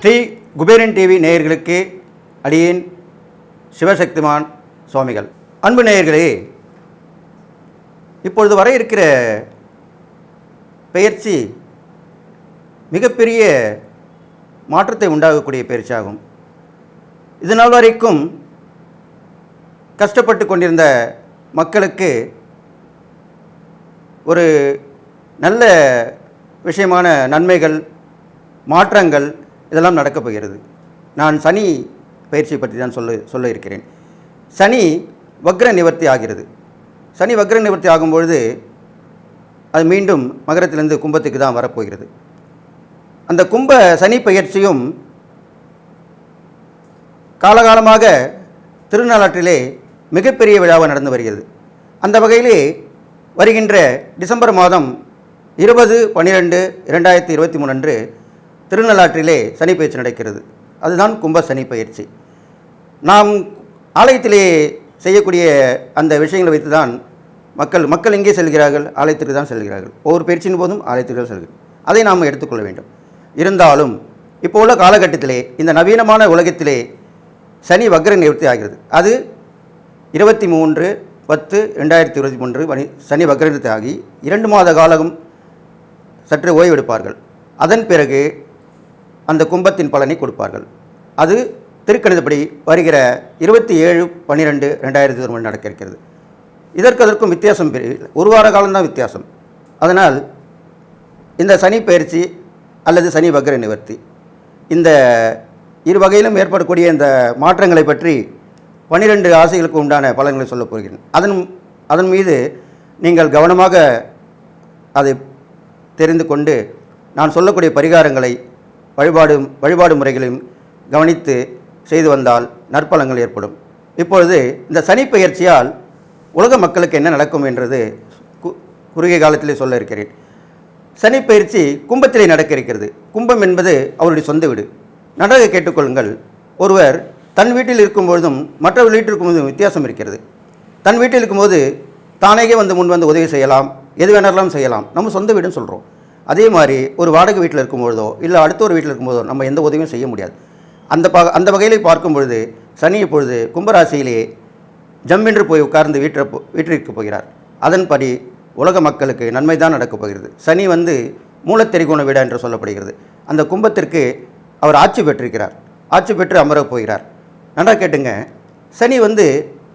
Sri Kuberan TV நேயர்களுக்கு அடியேன் சிவசக்திமான் சுவாமிகள். அன்பு நேயர்களே இப்பொழுது வர இருக்கிற பயிற்சி மிகப்பெரிய மாற்றத்தை உண்டாகக்கூடிய பயிற்சியாகும் இது நாள் வரைக்கும் கஷ்டப்பட்டு கொண்டிருந்த மக்களுக்கு ஒரு நல்ல விஷயமான நன்மைகள் மாற்றங்கள் இதெல்லாம் நடக்கப் போகிறது. நான் சனி பயிற்சி பற்றி தான் சொல்ல சொல்ல இருக்கிறேன். சனி வக்ர நிவர்த்தி ஆகிறது. சனி வக்ர நிவர்த்தி ஆகும்பொழுது அது மீண்டும் மகரத்திலிருந்து கும்பத்துக்கு தான் வரப்போகிறது. அந்த கும்ப சனி பயிற்சியும் காலகாலமாக திருநாளாற்றிலே மிகப்பெரிய விழாவாக நடந்து வருகிறது. அந்த வகையிலே வருகின்ற டிசம்பர் மாதம் இருபது பன்னிரெண்டு இரண்டாயிரத்தி இருபத்தி மூணு அன்று திருநள்ளாற்றிலே சனி பயிற்சி நடக்கிறது. அதுதான் கும்ப சனி பயிற்சி. நாம் ஆலயத்திலே செய்யக்கூடிய அந்த விஷயங்களை வைத்து தான் மக்கள் மக்கள் எங்கே செல்கிறார்கள்? ஆலயத்திற்கு தான் செல்கிறார்கள். ஒவ்வொரு பயிற்சியின் போதும் ஆலயத்திற்கு தான் செல்கிறார்கள். அதை நாம் எடுத்துக்கொள்ள வேண்டும். இருந்தாலும் இப்போ உள்ள காலகட்டத்திலே இந்த நவீனமான உலகத்திலே சனி வக்ர நிவர்த்தி ஆகிறது. அது இருபத்தி மூன்று பத்து ரெண்டாயிரத்தி இருபத்தி மூன்று மணி சனி வக்ரத்தாகி ஆகி இரண்டு மாத காலம் சற்று ஓய்வெடுப்பார்கள். அதன் பிறகு அந்த கும்பத்தின் பலனை கொடுப்பார்கள். அது திருக்கணிதப்படி வருகிற இருபத்தி ஏழு பன்னிரெண்டு ரெண்டாயிரத்தி இருபது நடக்க இருக்கிறது. இதற்கு அதற்கும் வித்தியாசம் பெரிய ஒரு வார காலம்தான் வித்தியாசம். அதனால் இந்த சனி பயிற்சி அல்லது சனி வக்ர நிவர்த்தி இந்த இரு வகையிலும் ஏற்படக்கூடிய இந்த மாற்றங்களை பற்றி பன்னிரெண்டு ஆசைகளுக்கு உண்டான பலன்களை சொல்லப் போகிறேன். அதன் அதன் மீது நீங்கள் கவனமாக அதை தெரிந்து கொண்டு நான் சொல்லக்கூடிய பரிகாரங்களை வழிபாடு வழிபாடு முறைகளையும் கவனித்து செய்து வந்தால் நற்பலங்கள் ஏற்படும். இப்பொழுது இந்த சனி உலக மக்களுக்கு என்ன நடக்கும் என்றது கு- குறுகிய காலத்திலே சொல்ல இருக்கிறேன். சனி பயிற்சி கும்பத்திலே நடக்க இருக்கிறது. கும்பம் என்பது அவருடைய சொந்த வீடு. நடக்க கேட்டுக்கொள்ளுங்கள். ஒருவர் தன் வீட்டில் இருக்கும் பொழுதும் வீட்டில் இருக்கும்போதும் வித்தியாசம் இருக்கிறது. தன் வீட்டில் இருக்கும்போது தானேகே வந்து முன் வந்து உதவி செய்யலாம் எது வேணாலும் செய்யலாம். நம்ம சொந்த வீடுன்னு சொல்கிறோம் அதே மாதிரி ஒரு வாடகை வீட்டில் இருக்கும்பொழுதோ இல்லை அடுத்த ஒரு வீட்டில் இருக்கும்போதோ நம்ம எந்த உதவியும் செய்ய முடியாது. அந்த ப அந்த வகையில் பார்க்கும் பொழுது சனி இப்பொழுது கும்பராசியிலே ஜம்மென்று போய் உட்கார்ந்து வீட்டில் போ வீட்டிற்கு போகிறார். அதன்படி உலக மக்களுக்கு நன்மை தான் நடக்கப் போகிறது. சனி வந்து மூலத்தெரிகோண வீடா என்று சொல்லப்படுகிறது. அந்த கும்பத்திற்கு அவர் ஆட்சி பெற்றிருக்கிறார். ஆட்சி பெற்று அமரப் போகிறார். நன்றா கேட்டுங்க. சனி வந்து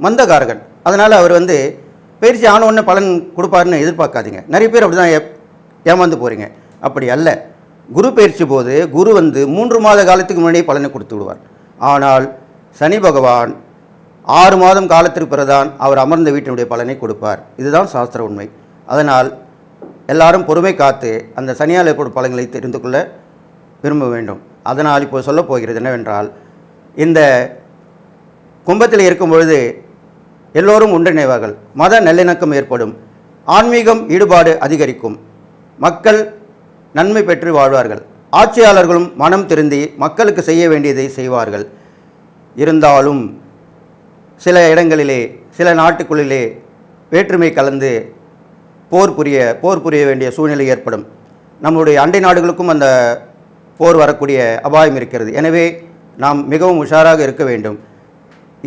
மந்தகாரகன். அதனால் அவர் வந்து பயிற்சி ஆன பலன் கொடுப்பாருன்னு எதிர்பார்க்காதீங்க. நிறைய பேர் அப்படி தான் ஏமாந்து போகிறீங்க அப்படி அல்ல. குரு பயிற்சி போது குரு வந்து மூன்று மாத காலத்துக்கு முன்னாடியே பலனை கொடுத்து விடுவார். ஆனால் சனி பகவான் ஆறு மாதம் காலத்திற்கு பிறகுதான் அவர் அமர்ந்த வீட்டினுடைய பலனை கொடுப்பார். இதுதான் சாஸ்திர உண்மை. அதனால் எல்லாரும் பொறுமை காத்து அந்த சனியால் ஏற்படும் பலன்களை தெரிந்து கொள்ள விரும்ப வேண்டும். அதனால் இப்போ சொல்லப் போகிறது என்னவென்றால் இந்த கும்பத்தில் இருக்கும் பொழுது எல்லோரும் ஒன்றிணைவார்கள். மத நல்லிணக்கம் ஏற்படும். ஆன்மீகம் ஈடுபாடு அதிகரிக்கும். மக்கள் நன்மை பெற்று வாழ்வார்கள். ஆட்சியாளர்களும் மனம் திருந்தி மக்களுக்கு செய்ய வேண்டியதை செய்வார்கள். இருந்தாலும் சில இடங்களிலே சில நாட்டுக்குள்ளிலே வேற்றுமை கலந்து போர் புரிய போர் புரிய வேண்டிய சூழ்நிலை ஏற்படும். நம்முடைய அண்டை நாடுகளுக்கும் அந்த போர் வரக்கூடிய அபாயம் இருக்கிறது. எனவே நாம் மிகவும் உஷாராக இருக்க வேண்டும்.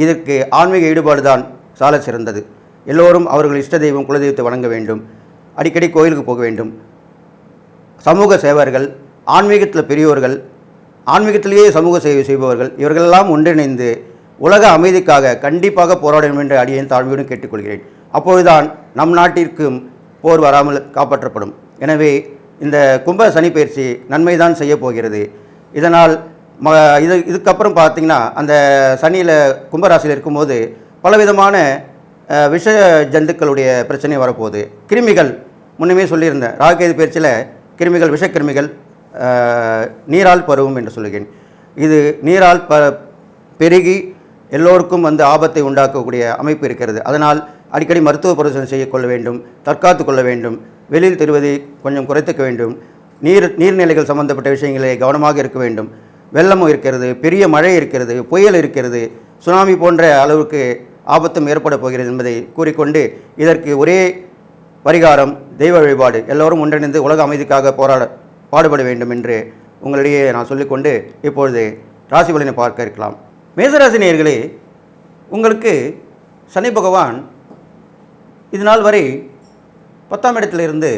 இதற்கு ஆன்மீக ஈடுபாடு தான் சால சிறந்தது. எல்லோரும் அவர்கள் இஷ்ட தெய்வம் குலதெய்வத்தை வணங்க வேண்டும். அடிக்கடி கோயிலுக்கு போக வேண்டும். சமூக சேவர்கள் ஆன்மீகத்தில் பெரியோர்கள் ஆன்மீகத்திலேயே சமூக சேவை செய்பவர்கள் இவர்களெல்லாம் ஒன்றிணைந்து உலக அமைதிக்காக கண்டிப்பாக போராட வேண்டும் என்று அடியேன் தாழ்மையுடன் கேட்டுக்கொள்கிறேன். அப்பொழுதுதான் நம் நாட்டிற்கும் போர் வராமல் காப்பாற்றப்படும். எனவே இந்த கும்ப சனி பயிற்சி நன்மை தான் இதனால் ம இது இதுக்கப்புறம் பார்த்தீங்கன்னா அந்த சனியில் கும்பராசியில் இருக்கும்போது பலவிதமான விஷ ஜந்துக்களுடைய பிரச்சனை வரப்போகுது. கிருமிகள் முன்னுமே சொல்லியிருந்தேன் ராகேது பயிற்சியில் கிருமிகள் விஷக்கிருமிகள் நீரால் பருவும் என்று சொல்லுகிறேன். இது நீரால் ப பெருகி எல்லோருக்கும் வந்து ஆபத்தை உண்டாக்கக்கூடிய அமைப்பு இருக்கிறது. அதனால் அடிக்கடி மருத்துவ பரிசோதனை செய்யக்கொள்ள வேண்டும் தற்காத்து கொள்ள வேண்டும் வெளியில் தருவதை கொஞ்சம் குறைத்துக்க வேண்டும் நீர் நீர்நிலைகள் சம்பந்தப்பட்ட விஷயங்களை கவனமாக இருக்க வேண்டும். வெள்ளமும் இருக்கிறது பெரிய மழை இருக்கிறது புயல் இருக்கிறது சுனாமி போன்ற அளவுக்கு ஆபத்தும் ஏற்பட போகிறது என்பதை கூறிக்கொண்டு இதற்கு ஒரே பரிகாரம் தெய்வ வழிபாடு. எல்லோரும் ஒன்றிணைந்து உலக அமைதிக்காக போராட பாடுபட வேண்டும் என்று உங்களிடையே நான் சொல்லிக்கொண்டு இப்பொழுது ராசி பலனை பார்க்க இருக்கலாம். மேசராசி நேயர்களே உங்களுக்கு சனி பகவான் இது நாள் வரை பத்தாம் இடத்திலிருந்து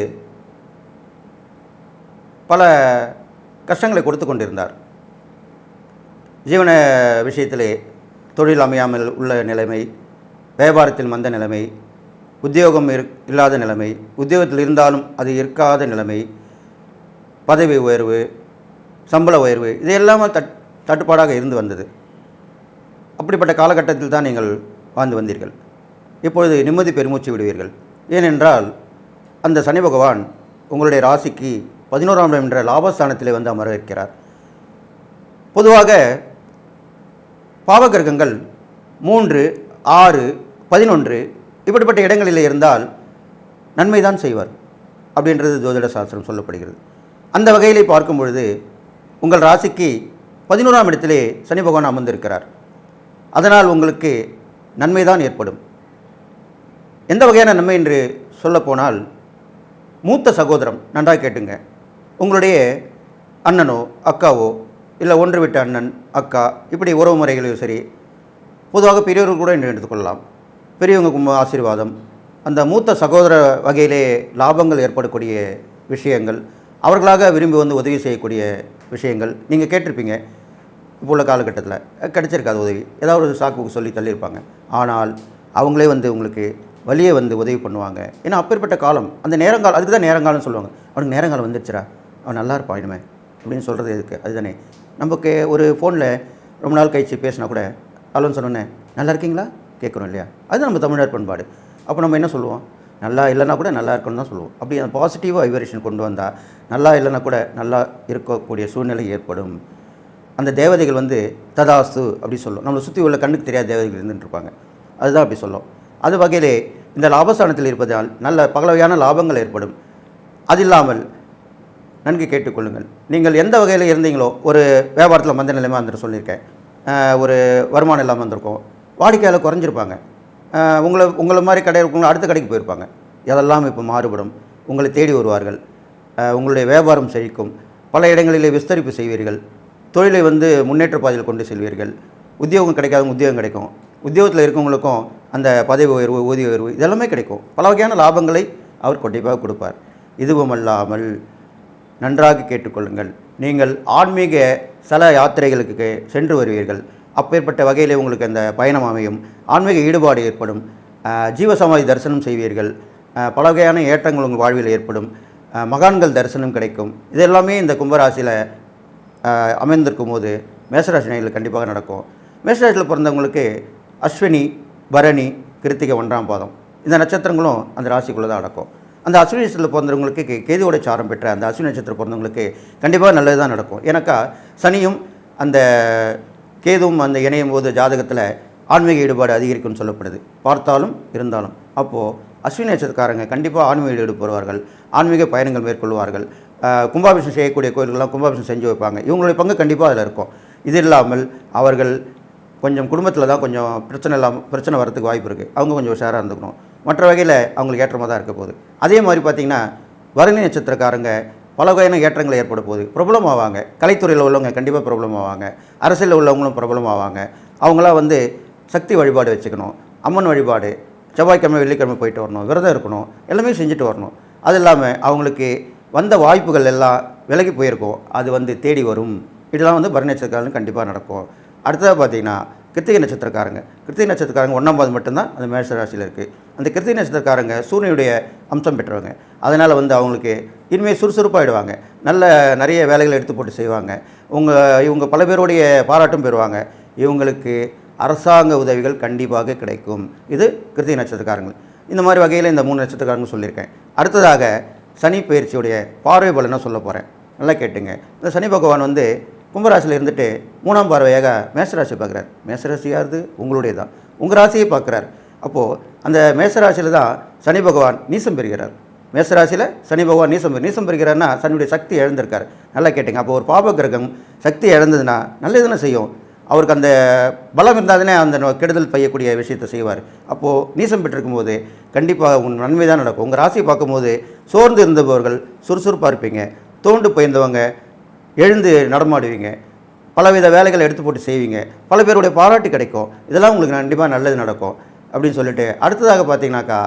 பல கஷ்டங்களை கொடுத்து கொண்டிருந்தார். ஜீவன விஷயத்திலே தொழில் அமையாமல் உள்ள நிலைமை வியாபாரத்தில் மந்த நிலைமை உத்தியோகம் இரு இல்லாத நிலைமை உத்தியோகத்தில் இருந்தாலும் அது இருக்காத நிலைமை பதவி உயர்வு சம்பள உயர்வு இது எல்லாமே தட் தட்டுப்பாடாக இருந்து வந்தது. அப்படிப்பட்ட காலகட்டத்தில் தான் நீங்கள் வாழ்ந்து வந்தீர்கள். இப்பொழுது நிம்மதி பெருமூச்சு விடுவீர்கள். ஏனென்றால் அந்த சனி பகவான் உங்களுடைய ராசிக்கு பதினோராம் என்ற லாபஸ்தானத்திலே வந்து அமர இருக்கிறார் பொதுவாக பாவகிரகங்கள் மூன்று ஆறு பதினொன்று இப்படிப்பட்ட இடங்களில் இருந்தால் நன்மை தான் செய்வார் அப்படின்றது ஜோதிட சாஸ்திரம் சொல்லப்படுகிறது. அந்த வகையிலே பார்க்கும் பொழுது உங்கள் ராசிக்கு பதினோராம் இடத்திலே சனி பகவான் அமர்ந்திருக்கிறார். அதனால் உங்களுக்கு நன்மை தான் ஏற்படும். எந்த வகையான நன்மை என்று சொல்லப்போனால் மூத்த சகோதரம் நன்றாக கேட்டுங்க. உங்களுடைய அண்ணனோ அக்காவோ இல்லை ஒன்று விட்ட அண்ணன் அக்கா இப்படி உறவு முறைகளையும் சரி பொதுவாக பெரியவர்கள் கூட என்று எடுத்துக்கொள்ளலாம் பெரியவங்க கும்ப ஆசீர்வாதம் அந்த மூத்த சகோதர வகையிலே லாபங்கள் ஏற்படக்கூடிய விஷயங்கள் அவர்களாக விரும்பி வந்து உதவி செய்யக்கூடிய விஷயங்கள் நீங்கள் கேட்டிருப்பீங்க. இப்போ உள்ள காலகட்டத்தில் கிடச்சிருக்காது உதவி. ஏதாவது ஒரு சாக்கு சொல்லி தள்ளியிருப்பாங்க. ஆனால் அவங்களே வந்து உங்களுக்கு வழியே வந்து உதவி பண்ணுவாங்க. ஏன்னா அப்பேற்பட்ட காலம் அந்த நேரங்காலம் அதுக்கு தான் நேரங்காலம்னு சொல்லுவாங்க. அவனுக்கு நேரங்காலம் வந்துடுச்சுரா அவன் நல்லா இருப்பான் இனிமே அப்படின்னு சொல்கிறது எதுக்கு? அதுதானே. நமக்கு ஒரு ஃபோனில் ரொம்ப நாள் கழிச்சு பேசினா கூட அலோன்னு சொன்னோன்னே நல்லா இருக்கீங்களா? கேட்குறோம் இல்லையா? அது நம்ம தமிழர் பண்பாடு. அப்போ நம்ம என்ன சொல்லுவோம்? நல்லா இல்லைன்னா கூட நல்லா இருக்கணும்னு தான் சொல்லுவோம். அப்படி அந்த பாசிட்டிவாக வைப்ரேஷன் கொண்டு வந்தால் நல்லா இல்லைன்னா கூட நல்லா இருக்கக்கூடிய சூழ்நிலை ஏற்படும். அந்த தேவதைகள் வந்து ததாஸ்து அப்படி சொல்லும். நம்மளை சுற்றி உள்ள கண்ணுக்கு தெரியாத தேவதைகள் இருந்துட்டு இருப்பாங்க. அதுதான் அப்படி சொல்லும். அது வகையிலே இந்த லாபஸ்தானத்தில் இருப்பதால் நல்ல பகலவையான லாபங்கள் ஏற்படும். அது இல்லாமல் நன்கு கேட்டுக்கொள்ளுங்கள். நீங்கள் எந்த வகையில் இருந்தீங்களோ ஒரு வியாபாரத்தில் மந்த நிலைமை வந்துட்டு சொல்லியிருக்கேன். ஒரு வருமானம் இல்லாமல் வந்திருக்கோம். வாடிக்கையாளர் குறைஞ்சிருப்பாங்க. உங்களை உங்களை மாதிரி கடை இருக்கவங்க அடுத்த கடைக்கு போயிருப்பாங்க. இதெல்லாம் இப்போ மாறுபடும். உங்களை தேடி வருவார்கள். உங்களுடைய வியாபாரம் செழிக்கும். பல இடங்களிலே விஸ்தரிப்பு செய்வீர்கள். தொழிலை வந்து முன்னேற்ற பாதையில் கொண்டு செல்வீர்கள். உத்தியோகம் கிடைக்காதவங்க உத்தியோகம் கிடைக்கும். உத்தியோகத்தில் இருக்கவங்களுக்கும் அந்த பதவி உயர்வு ஊதிய உயர்வு இதெல்லாமே கிடைக்கும். பல வகையான லாபங்களை அவர் கண்டிப்பாக கொடுப்பார். இதுவுமல்லாமல் நன்றாக கேட்டுக்கொள்ளுங்கள். நீங்கள் ஆன்மீக ஸ்தல யாத்திரைகளுக்கு சென்று வருவீர்கள். அப்பேற்பட்ட வகையிலே உங்களுக்கு அந்த பயணம் அமையும். ஆன்மீக ஈடுபாடு ஏற்படும். ஜீவசமாதி தரிசனம் செய்வீர்கள். பல வகையான ஏற்றங்கள் உங்கள் வாழ்வில் ஏற்படும். மகான்கள் தரிசனம் கிடைக்கும். இதெல்லாமே இந்த கும்பராசியில் அமைந்திருக்கும் போது மேசராசி கண்டிப்பாக நடக்கும். மேசராசியில் பிறந்தவங்களுக்கு அஸ்வினி பரணி கிருத்திகை ஒன்றாம் பாதம். இந்த நட்சத்திரங்களும் அந்த ராசிக்குள்ளே தான் நடக்கும். அந்த அஸ்வினி நட்சத்திரத்தில் பிறந்தவங்களுக்கு கே- கேதுவோட சாரம் பெற்ற அந்த அஸ்வினி நட்சத்திரம் பிறந்தவங்களுக்கு கண்டிப்பாக நல்லது தான் நடக்கும். ஏன்னாக்கா சனியும் அந்த கேதுவும் அந்த இணையும் போது ஜாதகத்தில் ஆன்மீக ஈடுபாடு அதிகரிக்கும்னு சொல்லப்படுது. பார்த்தாலும் இருந்தாலும். அப்போது அஸ்வினி நட்சத்திரக்காரங்க கண்டிப்பாக ஆன்மீக ஈடுபடுவார்கள் ஆன்மீக பயணங்கள் மேற்கொள்வார்கள். ஆஹ் கும்பாபிஷேகம் செய்யக்கூடிய கோயில்கள்லாம் கும்பாபிஷேகம் செஞ்சு வைப்பாங்க. இவங்களுடைய பங்கு கண்டிப்பாக அதில் இருக்கும். இது இல்லாமல் அவர்கள் கொஞ்சம் குடும்பத்தில் தான் கொஞ்சம் பிரச்சனை இல்லாமல் பிரச்சனை வரத்துக்கு வாய்ப்பு இருக்குது அவங்க கொஞ்சம் உஷாராக இருந்துக்கணும். மற்ற வகையில் அவங்களுக்கு ஏற்றமாக தான் இருக்க போகுது. அதே மாதிரி பார்த்திங்கன்னா வரணி நட்சத்திரக்காரங்க பல வகையான ஏற்றங்கள் ஏற்பட போகுது. பிரபலம் ஆவாங்க. கலைத்துறையில் உள்ளவங்க கண்டிப்பாக பிரபலம் ஆவாங்க. அரசியலில் உள்ளவங்களும் பிரபலம் ஆவாங்க. அவங்களாம் வந்து சக்தி வழிபாடு வச்சுக்கணும். அம்மன் வழிபாடு செவ்வாய்க்கிழமை வெள்ளிக்கிழமை போயிட்டு வரணும். விரதம் இருக்கணும். எல்லாமே செஞ்சுட்டு வரணும். அது இல்லாமல் அவங்களுக்கு வந்த வாய்ப்புகள் எல்லாம் விலகி போயிருக்கும். அது வந்து தேடி வரும். இதெல்லாம் வந்து பரணி நட்சத்திரக்காரங்க கண்டிப்பாக நடக்கும். அடுத்ததாக பார்த்தீங்கன்னா கிருத்திகை நட்சத்திரக்காரங்க. கிருத்திகை நட்சத்திரக்காரங்க ஒன்றாம் பாதம் மட்டும்தான் அந்த மேஷ ராசியில் இருக்குது அந்த கிருத்திகை நட்சத்திரக்காரங்க சூரியனுடைய அம்சம் பெற்றவங்க. அதனால் வந்து அவங்களுக்கு இனிமேல் சுறுசுறுப்பாகிடுவாங்க நல்ல நிறைய வேலைகளை எடுத்து போட்டு செய்வாங்க. உங்கள் இவங்க பல பேருடைய பாராட்டும் பெறுவாங்க. இவங்களுக்கு அரசாங்க உதவிகள் கண்டிப்பாக கிடைக்கும். இது கிருத்திகை நட்சத்திரக்காரங்கள் இந்த மாதிரி வகையில் இந்த மூணு நட்சத்திரக்காரங்க சொல்லியிருக்கேன். அடுத்ததாக சனி பயிற்சியுடைய பார்வை பலனை சொல்ல போகிறேன் நல்லா கேட்டுங்க. இந்த சனி பகவான் வந்து கும்பராசியில் இருந்துட்டு மூணாம் பார்வையாக மேசராசியை பார்க்குறார். மேசராசியாவது உங்களுடைய தான் உங்கள் ராசியை பார்க்குறார். அப்போது அந்த மேசராசியில் தான் சனி பகவான் நீசம் பெறுகிறார். மேசராசியில் சனி பகவான் நீசம் நீசம் பெறுகிறார்னா சனியுடைய சக்தி இழந்திருக்கார். நல்லா கேட்டுங்க. அப்போ ஒரு பாப கிரகம் சக்தி இழந்ததுன்னா நல்லது தானே செய்யும். அவருக்கு அந்த பலம் இருந்தால் தானே அந்த கெடுதல் பையக்கூடிய விஷயத்தை செய்வார். அப்போது நீசம் பெற்றிருக்கும் போது கண்டிப்பாக உன் நன்மை தான் நடக்கும். உங்கள் ராசியை பார்க்கும்போது சோர்ந்து இருந்தவர்கள் சுறுசுறுப்பாக இருப்பீங்க. தோண்டு போயிருந்தவங்க எழுந்து நடமாடுவீங்க. பலவித வேலைகளை எடுத்து போட்டு செய்வீங்க. பல பேருடைய பாராட்டு கிடைக்கும். இதெல்லாம் உங்களுக்கு கண்டிப்பாக நல்லது நடக்கும் அப்படின்னு சொல்லிட்டு அடுத்ததாக பார்த்தீங்கன்னாக்கா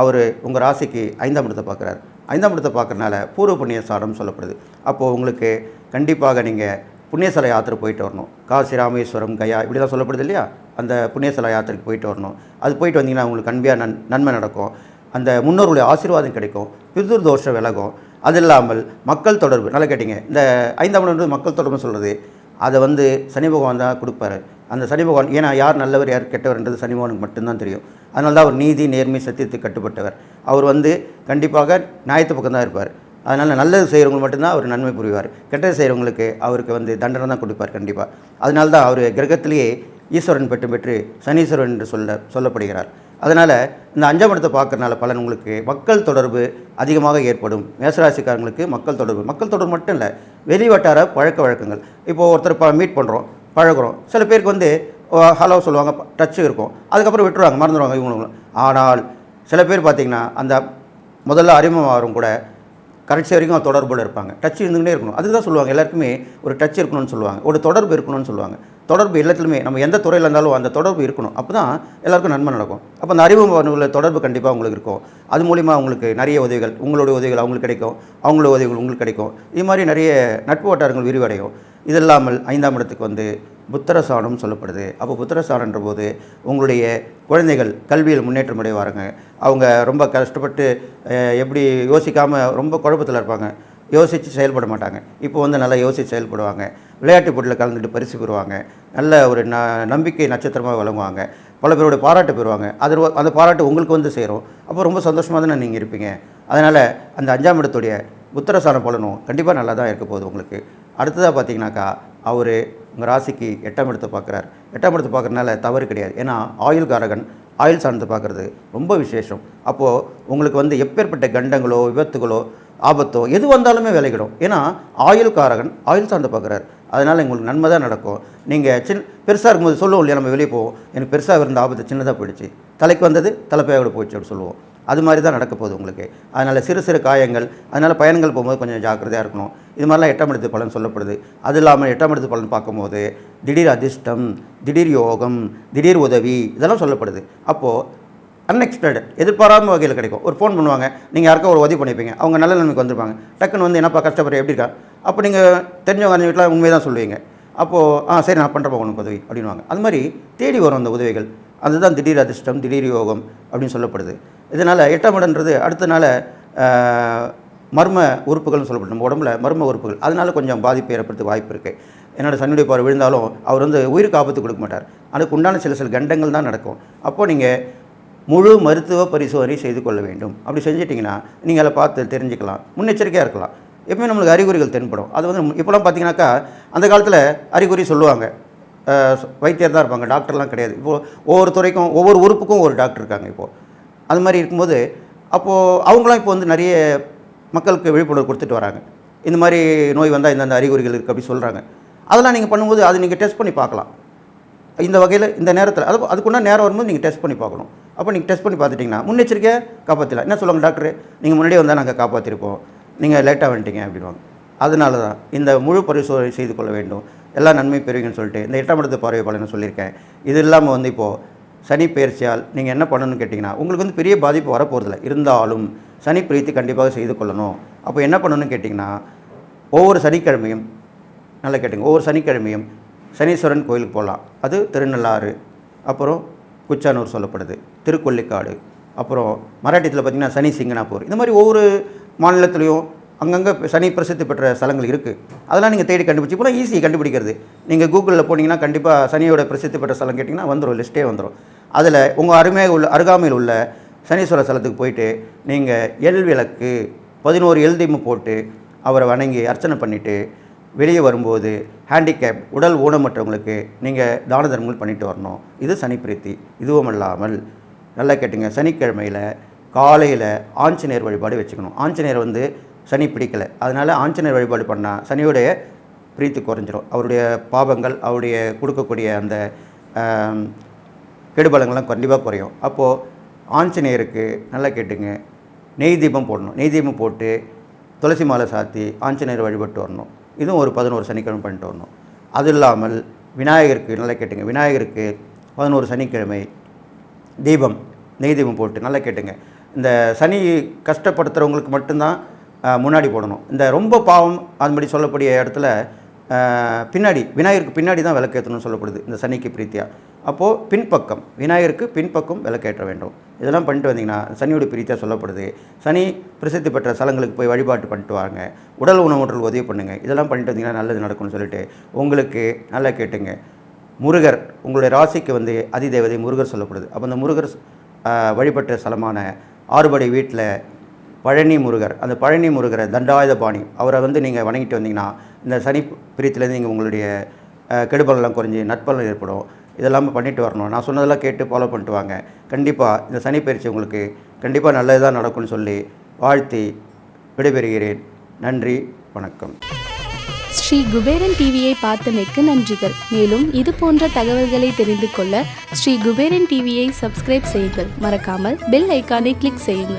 அவர் உங்கள் ராசிக்கு ஐந்தாம் இடத்தை பார்க்குறாரு. ஐந்தாம் இடத்தை பார்க்குறனால பூர்வ புண்ணிய ஸ்தானம் சொல்லப்படுது. அப்போது உங்களுக்கு கண்டிப்பாக நீங்கள் புண்ணியஸ்தல யாத்திரை போயிட்டு வரணும். காசி ராமேஸ்வரம் கயா இப்படி தான் சொல்லப்படுது இல்லையா? அந்த புண்ணியசல யாத்திரைக்கு போயிட்டு வரணும். அது போயிட்டு வந்தீங்கன்னா உங்களுக்கு கண்டிப்பாக நன் நன்மை நடக்கும். அந்த முன்னோர்களுடைய ஆசீர்வாதம் கிடைக்கும். பிதுர் தோஷம் விலகும். அது இல்லாமல் மக்கள் தொடர்பு. நல்லா கேட்டிங்க. இந்த ஐந்தாம் இடம் மக்கள் தொடர்பு சொல்கிறது அதை வந்து சனி பகவான் தான் கொடுப்பாரு. அந்த சனி பகவான் ஏன்னா யார் நல்லவர் யார் கெட்டவர்ன்றது சனி பகவானுக்கு மட்டும்தான் தெரியும். அதனால தான் அவர் நீதி நேர்மை சத்தியத்துக்கு கட்டுப்பட்டவர். அவர் வந்து கண்டிப்பாக நியாயத்து பக்கம் தான் இருப்பார். அதனால் நல்லது செய்கிறவங்க மட்டும்தான் அவர் நன்மை புரிவார். கெட்டது செய்கிறவங்களுக்கு அவருக்கு வந்து தண்டனை தான் கொடுப்பார் கண்டிப்பாக அதனால தான் அவர் கிரகத்திலேயே ஈஸ்வரன் பெற்று பெற்று சனீஸ்வரன் என்று சொல்ல சொல்லப்படுகிறார். அதனால் இந்த அஞ்சாம் இடத்தை பார்க்குறனால பலன் உங்களுக்கு. மக்கள் தொடர்பு அதிகமாக ஏற்படும். மேசராசிக்காரங்களுக்கு மக்கள் தொடர்பு. மக்கள் தொடர்பு மட்டும் இல்லை வெளி வட்டார பழக்க வழக்கங்கள். இப்போது ஒருத்தர் ப மீட் பண்ணுறோம் பழகுறோம். சில பேருக்கு வந்து ஹலோ சொல்லுவாங்க டச்சு இருக்கும். அதுக்கப்புறம் விட்டுருவாங்க மறந்துடுவாங்க இவங்களும். ஆனால் சில பேர் பார்த்திங்கன்னா அந்த முதல்ல அறிமுகம் கூட கடைசி வரைக்கும் தொடர்போடு இருப்பாங்க. டச் இருந்துகிட்டே இருக்கணும். அதுக்கு தான் சொல்லுவாங்க. எல்லாருக்குமே ஒரு டச் இருக்கணும்னு சொல்லுவாங்க. ஒரு தொடர்பு இருக்கணும்னு சொல்லுவாங்க. தொடர்பு எல்லாத்துலையுமே நம்ம எந்த துறையில் இருந்தாலும் அந்த தொடர்பு இருக்கணும். அப்போ தான் எல்லாருக்கும் நன்மை நடக்கும். அப்போ அந்த அறிவு உள்ள தொடர்பு கண்டிப்பாக உங்களுக்கு இருக்கும். அது மூலிமா உங்களுக்கு நிறைய உதவிகள் உங்களுடைய உதவிகள் அவங்களுக்கு கிடைக்கும். அவங்களுடைய உதவிகள் உங்களுக்கு கிடைக்கும். இது மாதிரி நிறைய நட்பு வட்டாரங்கள் விரிவடையும். இது இல்லாமல் ஐந்தாம் இடத்துக்கு வந்து புத்திரசானம் சொல்லப்படுது. அப்போ புத்திரசானன்ற போது உங்களுடைய குழந்தைகள் கல்வியில் முன்னேற்றம் அடைவாருங்க. அவங்க ரொம்ப கஷ்டப்பட்டு எப்படி யோசிக்காமல் ரொம்ப குழப்பத்தில் இருப்பாங்க. யோசித்து செயல்பட மாட்டாங்க. இப்போ வந்து நல்லா யோசித்து செயல்படுவாங்க. விளையாட்டு போட்டியில் கலந்துட்டு பரிசு பெறுவாங்க. நல்ல ஒரு ந நம்பிக்கை நட்சத்திரமாக விளங்குவாங்க. பல பேரோட பாராட்டு பெறுவாங்க. அது அந்த பாராட்டு உங்களுக்கு வந்து சேரும். அப்போ ரொம்ப சந்தோஷமாக தானே நீங்கள் இருப்பீங்க. அதனால் அந்த அஞ்சாம் இடத்துடைய உத்தரசான பலனும் கண்டிப்பாக நல்லா தான் இருக்க போகுது உங்களுக்கு. அடுத்ததாக பார்த்தீங்கன்னாக்கா அவர் உங்கள் ராசிக்கு எட்டாம் இடத்தை பார்க்குறாரு. எட்டாம் இடத்தை பார்க்குறதுனால தவறு கிடையாது. ஏன்னா ஆயுள் காரகன் ஆயுள் சார்ந்து பார்க்குறது ரொம்ப விசேஷம். அப்போது உங்களுக்கு வந்து எப்பேற்பட்ட கண்டங்களோ விபத்துகளோ ஆபத்தோ எது வந்தாலுமே விளையிடும் ஏன்னா ஆயுள் காரகன் ஆயுள் சார்ந்து பார்க்குறாரு. அதனால் உங்களுக்கு நன்மை தான் நடக்கும். நீங்கள் சின் பெருசாக இருக்கும்போது சொல்லுவோம் இல்லையா நம்ம வெளியே போவோம். எனக்கு பெருசாக இருந்த ஆபத்து சின்னதாக போயிடுச்சு. தலைக்கு வந்தது தலைப்பையோட போயிடுச்சு அப்படின்னு சொல்லுவோம். அது மாதிரி தான் நடக்க போகுது உங்களுக்கு. அதனால் சிறு சிறு காயங்கள் அதனால் பயணங்கள் போகும்போது கொஞ்சம் ஜாக்கிரதையாக இருக்கணும். இது மாதிரிலாம் எட்டாம் இடத்து பலன் சொல்லப்படுது. அது இல்லாமல் எட்டாம் இடத்து பலன் பார்க்கும்போது திடீர் அதிர்ஷ்டம் திடீர் யோகம் திடீர் உதவி இதெல்லாம் சொல்லப்படுது. அப்போது அன்எக்ஸ்பெக்டட் எதிர்பாராத வகையில் கிடைக்கும். ஒரு ஃபோன் பண்ணுவாங்க நீங்கள் யாருக்கோ ஒரு உதவி பண்ணிப்பீங்க. அவங்க நல்ல நிலைமைக்கு வந்திருப்பாங்க. டக்குன்னு வந்து என்னப்பா கஷ்டப்படுற எப்படி இருக்கா? அப்போ நீங்கள் தெரிஞ்சவங்க அந்த வீட்டில் உண்மையை தான் சொல்லுவீங்க. அப்போது ஆ சரி நான் பண்ணுறப்போ உனக்கு உதவி அப்படின்வாங்க அது மாதிரி தேடி வரும் அந்த உதவிகள். அதுதான் திடீர் அதிர்ஷ்டம் திடீர் யோகம் அப்படின்னு சொல்லப்படுது. இதனால் எட்டாம் இடன்றது அடுத்த நாள் மர்ம உறுப்புகள்னு சொல்லப்படும். நம்ம உடம்புல மர்ம உறுப்புகள். அதனால் கொஞ்சம் பாதிப்பு ஏற்படுறதுக்கு வாய்ப்பு இருக்குது என்னோட சன்னுடைய பார்வை விழுந்தாலும் அவர் வந்து உயிருக்கு ஆபத்து கொடுக்க மாட்டார். அதுக்கு உண்டான சில சில கண்டங்கள் தான் நடக்கும். அப்போது நீங்கள் முழு மருத்துவ பரிசோதனை செய்து கொள்ள வேண்டும். அப்படி செஞ்சிட்டிங்கன்னா நீங்கள் அதை பார்த்து தெரிஞ்சுக்கலாம். முன்னெச்சரிக்கையாக இருக்கலாம். எப்பவுமே நம்மளுக்கு அறிகுறிகள் தென்படும். அது வந்து இப்போலாம் பார்த்தீங்கன்னாக்கா அந்த காலத்தில் அறிகுறி சொல்லுவாங்க. வைத்தியர் தான் இருப்பாங்க. டாக்டர்லாம் கிடையாது. இப்போது ஒவ்வொரு துறைக்கும் ஒவ்வொரு உறுப்புக்கும் ஒரு டாக்டர் இருக்காங்க இப்போது அது மாதிரி இருக்கும்போது அப்போது அவங்களாம் இப்போ வந்து நிறைய மக்களுக்கு விழிப்புணர்வு கொடுத்துட்டு வராங்க. இந்த மாதிரி நோய் வந்தால் இந்தந்த அறிகுறிகள் இருக்குது அப்படி சொல்கிறாங்க அதெல்லாம் நீங்கள் பண்ணும்போது அது நீங்கள் டெஸ்ட் பண்ணி பார்க்கலாம். இந்த வகையில் இந்த நேரத்தில் அது அதுக்குன்னா நேரம் வரும்போது நீங்கள் டெஸ்ட் பண்ணி பார்க்கணும். அப்போ நீங்கள் டெஸ்ட் பண்ணி பார்த்துட்டிங்கன்னா முன்னெச்சரிக்கையாக காப்பாற்றலாம் என்ன சொல்லுவாங்க டாக்டர்? நீங்கள் முன்னாடியே வந்தால் நாங்கள் காப்பாற்றிருப்போம் நீங்கள் லேட்டாக வந்துட்டீங்க அப்படின்வாங்க அதனால தான் இந்த முழு பரிசோதனை செய்து கொள்ள வேண்டும். எல்லா நன்மை பெறுவீங்கன்னு சொல்லிட்டு இந்த எட்டாம் இடத்து பார்வை பலனை சொல்லியிருக்கேன். இது இல்லாமல் வந்து இப்போது சனி பயிற்சியால் நீங்கள் என்ன பண்ணணும்னு கேட்டிங்கன்னா உங்களுக்கு வந்து பெரிய பாதிப்பு வரப்போகிறதில்ல இருந்தாலும் சனி பிரீத்தி கண்டிப்பாக செய்து கொள்ளணும். அப்போ என்ன பண்ணணும்னு கேட்டிங்கன்னா ஒவ்வொரு சனிக்கிழமையும் நல்லா கேட்டுங்க ஒவ்வொரு சனிக்கிழமையும் சனீஸ்வரன் கோயிலுக்கு போகலாம். அது திருநள்ளாறு அப்புறம் குச்சானூர் சொல்லப்படுது திருக்கொல்லிக்காடு அப்புறம் மராட்டியத்தில் பார்த்திங்கன்னா சனி சிங்கனாப்பூர். இந்த மாதிரி ஒவ்வொரு மாநிலத்திலையும் அங்கங்கே சனி பிரசித்தி பெற்ற ஸ்தலங்கள் இருக்குது அதெல்லாம் நீங்கள் தேடி கண்டுபிடிச்சி இப்போ ஈஸி கண்டுபிடிக்கிறது. நீங்கள் கூகுளில் போனீங்கன்னா கண்டிப்பாக சனியோட பிரசித்தி பெற்ற ஸ்தலம் கேட்டிங்கன்னா வந்துடும் லிஸ்ட்டே வந்துடும் அதில் உங்கள் அருமையாக உள்ள அருகாமையில் உள்ள சனீஸ்வரர் ஸ்தலத்துக்கு போயிட்டு நீங்கள் எல் விளக்கு பதினோரு எல் போட்டு அவரை வணங்கி அர்ச்சனை பண்ணிவிட்டு வெளியே வரும்போது ஹேண்டிகேப் உடல் ஊனமற்றவங்களுக்கு நீங்கள் தான தர்மங்கள் பண்ணிட்டு வரணும். இது சனி பிரீத்தி இதுவும் அல்லாமல் நல்லா கேட்டுங்க. சனிக்கிழமையில் காலையில் ஆஞ்சநேயர் வழிபாடு வச்சுக்கணும். ஆஞ்சநேயர் வந்து சனி பிடிக்கலை. அதனால் ஆஞ்சநேயர் வழிபாடு பண்ணால் சனியுடைய பிரீத்தி குறைஞ்சிரும். அவருடைய பாபங்கள் அவருடைய கொடுக்கக்கூடிய அந்த கெடுபலங்கள்லாம் கண்டிப்பாக குறையும். அப்போது ஆஞ்சநேயருக்கு நல்லா கேட்டுங்க. நெய் தீபம் போடணும். நெய் தீபம் போட்டு துளசி மாலை சாத்தி ஆஞ்சநேயர் வழிபட்டு வரணும். இதுவும் ஒரு பதினோரு சனிக்கிழமை பண்ணிட்டு வரணும். அது இல்லாமல் விநாயகருக்கு நல்லா கேட்டுங்க. விநாயகருக்கு பதினோரு சனிக்கிழமை தீபம் நெய் தீபம் போட்டு நல்லா கேட்டுங்க. இந்த சனி கஷ்டப்படுத்துகிறவங்களுக்கு மட்டும்தான் முன்னாடி போடணும். இந்த ரொம்ப பாவம் அதுபடி சொல்லக்கூடிய இடத்துல பின்னாடி விநாயகருக்கு பின்னாடி தான் விளக்கேற்றணும்னு சொல்லப்படுது. இந்த சனிக்கு பிரீத்தியாக அப்போது பின்பக்கம் விநாயகருக்கு பின்பக்கம் விளக்கேற்ற வேண்டும். இதெல்லாம் பண்ணிட்டு வந்தீங்கன்னா சனியோட பிரீத்தியாக சொல்லப்படுது. சனி பிரசித்தி பெற்ற ஸ்தலங்களுக்கு போய் வழிபாட்டு பண்ணிட்டு வாங்க. உடல் உணவுற்றல் உதவி பண்ணுங்கள் இதெல்லாம் பண்ணிட்டு வந்தீங்கன்னா நல்லது நடக்கும்னு சொல்லிட்டு உங்களுக்கு நல்லா கேட்டுங்க. முருகர் உங்களுடைய ராசிக்கு வந்து அதிதேவதை முருகர் சொல்லப்படுது. அப்போ அந்த முருகர் வழிபட்ட ஸ்தலமான ஆறுபடை வீட்டில் பழனி முருகர். அந்த பழனி முருகரை தண்டாயுத பாணி அவரை வந்து நீங்கள் வணங்கிட்டு வந்தீங்கன்னா இந்த சனி பிரீத்திலேருந்து நீங்கள் உங்களுடைய கெடுபலெல்லாம் குறைஞ்சி நட்பலன் ஏற்படும். இதெல்லாம் பண்ணிட்டு வரணும். நான் சொன்னதெல்லாம் கேட்டு ஃபாலோ பண்ணிட்டு வாங்க. கண்டிப்பாக இந்த சனி பயிற்சி உங்களுக்கு கண்டிப்பாக நல்லது தான் நடக்கும்னு சொல்லி வாழ்த்தி விடைபெறுகிறேன். நன்றி வணக்கம். ஸ்ரீ குபேரன் டிவியை பார்த்தமைக்கு நன்றிகள். மேலும் இது போன்ற தகவல்களை தெரிந்து கொள்ள ஸ்ரீ குபேரன் டிவியை சப்ஸ்கிரைப் செய்யுங்கள். மறக்காமல் பெல் ஐக்கானை கிளிக் செய்யுங்கள்.